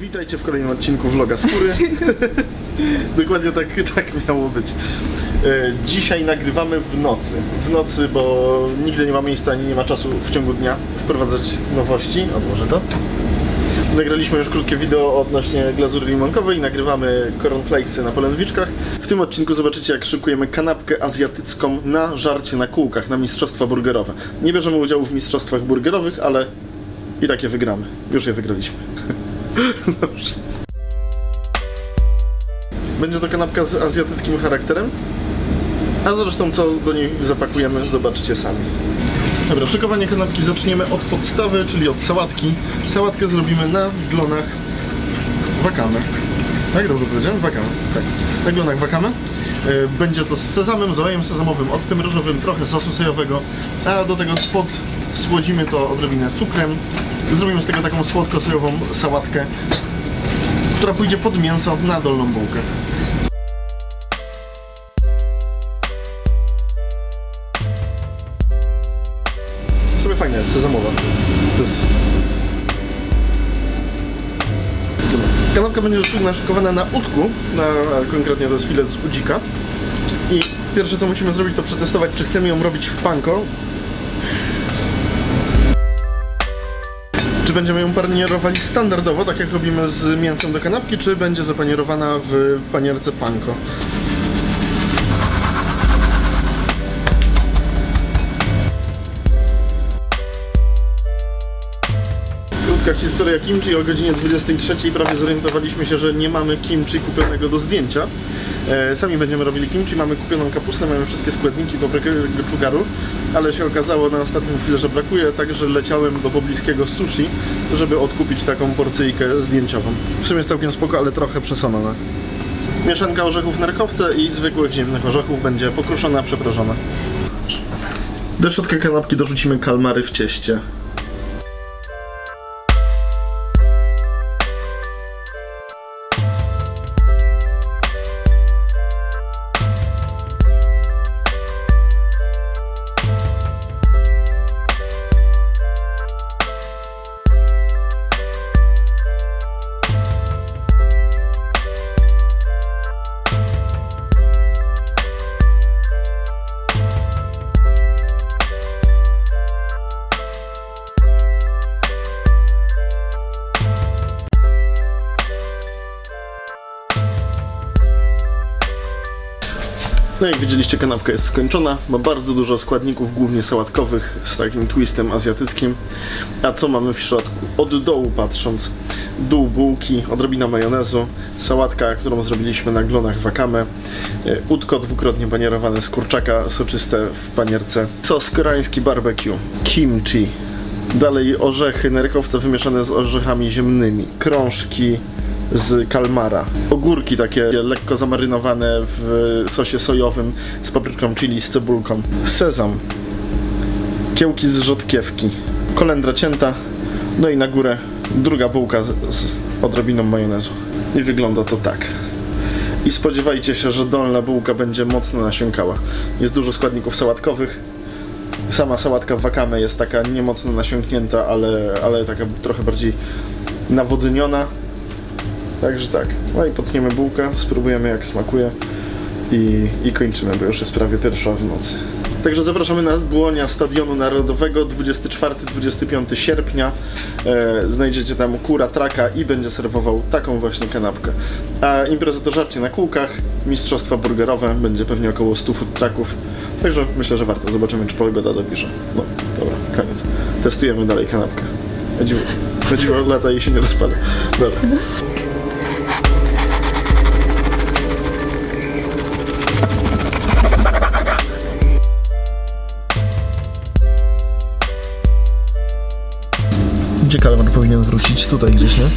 Witajcie w kolejnym odcinku vloga Skóry. Dokładnie tak, tak miało być. E, Dzisiaj nagrywamy w nocy. W nocy, bo nigdy nie ma miejsca ani nie ma czasu w ciągu dnia wprowadzać nowości. Odłożę to. Nagraliśmy już krótkie wideo odnośnie glazury limonkowej, nagrywamy cornflakesy na polędwiczkach. W tym odcinku zobaczycie jak szykujemy kanapkę azjatycką na żarcie na kółkach, na mistrzostwa burgerowe. Nie bierzemy udziału w mistrzostwach burgerowych, ale i tak je wygramy. Już je wygraliśmy. Dobrze. Będzie to kanapka z azjatyckim charakterem. A zresztą co do niej zapakujemy, zobaczcie sami. Dobra, szykowanie kanapki zaczniemy od podstawy, czyli od sałatki. Sałatkę zrobimy na glonach wakame. Tak, dobrze powiedziałem? Wakame. Tak. Na glonach wakame. Będzie to z sezamem, z olejem sezamowym, octem ryżowym, trochę sosu sojowego, a do tego spod słodzimy to odrobinę cukrem. Zrobimy z tego taką słodko-sojową sałatkę, która pójdzie pod mięso na dolną bułkę. W sumie fajna jest, sezamowa. Kanapka będzie naszykowana na udku, na, konkretnie to jest filet z udzika. I pierwsze co musimy zrobić to przetestować, czy chcemy ją robić w panko. Będziemy ją panierowali standardowo, tak jak robimy z mięsem do kanapki, czy będzie zapanierowana w panierce panko. Krótka historia kimchi o godzinie 23 prawie zorientowaliśmy się, że nie mamy kimchi kupionego do zdjęcia. E, sami będziemy robili kimchi, mamy kupioną kapustę, mamy wszystkie składniki, paprykę, czugaru, ale się okazało na ostatnią chwilę, że brakuje, także leciałem do pobliskiego sushi, żeby odkupić taką porcyjkę zdjęciową. W sumie jest całkiem spoko, ale trochę przesonona. Mieszanka orzechów nerkowce i zwykłych ziemnych orzechów będzie pokruszona, przeprażona. Do środka kanapki dorzucimy kalmary w cieście. No jak widzieliście kanapka jest skończona, ma bardzo dużo składników, głównie sałatkowych, z takim twistem azjatyckim. A co mamy w środku? Od dołu patrząc, dół bułki, odrobina majonezu, sałatka, którą zrobiliśmy na glonach wakame, e, udko dwukrotnie panierowane z kurczaka, soczyste w panierce, sos koreański barbecue, kimchi, dalej orzechy nerkowce wymieszane z orzechami ziemnymi, krążki, z kalmara. Ogórki takie lekko zamarynowane w sosie sojowym z papryczką chili, z cebulką. Sezam. Kiełki z rzodkiewki. Kolendra cięta. No i na górę druga bułka z, odrobiną majonezu. I wygląda to tak. I spodziewajcie się, że dolna bułka będzie mocno nasiąkała. Jest dużo składników sałatkowych. Sama sałatka wakame jest taka niemocno nasiąknięta, ale, ale taka trochę bardziej nawodniona. Także tak. No i potniemy bułkę, spróbujemy jak smakuje i, i kończymy, bo już jest prawie pierwsza w nocy. Także zapraszamy na Błonia Stadionu Narodowego 24-25 sierpnia. E, znajdziecie tam kura traka i będzie serwował taką właśnie kanapkę. A impreza to żarcie na kółkach, mistrzostwa burgerowe, będzie pewnie około 100 food trucków. Także myślę, że warto. Zobaczymy, czy pogoda dopisze. No, dobra, koniec. Testujemy dalej kanapkę. Chodziło, chodziło lata i się nie rozpada. Dobra. Kalmar powinien wrócić? Tutaj gdzieś, nie?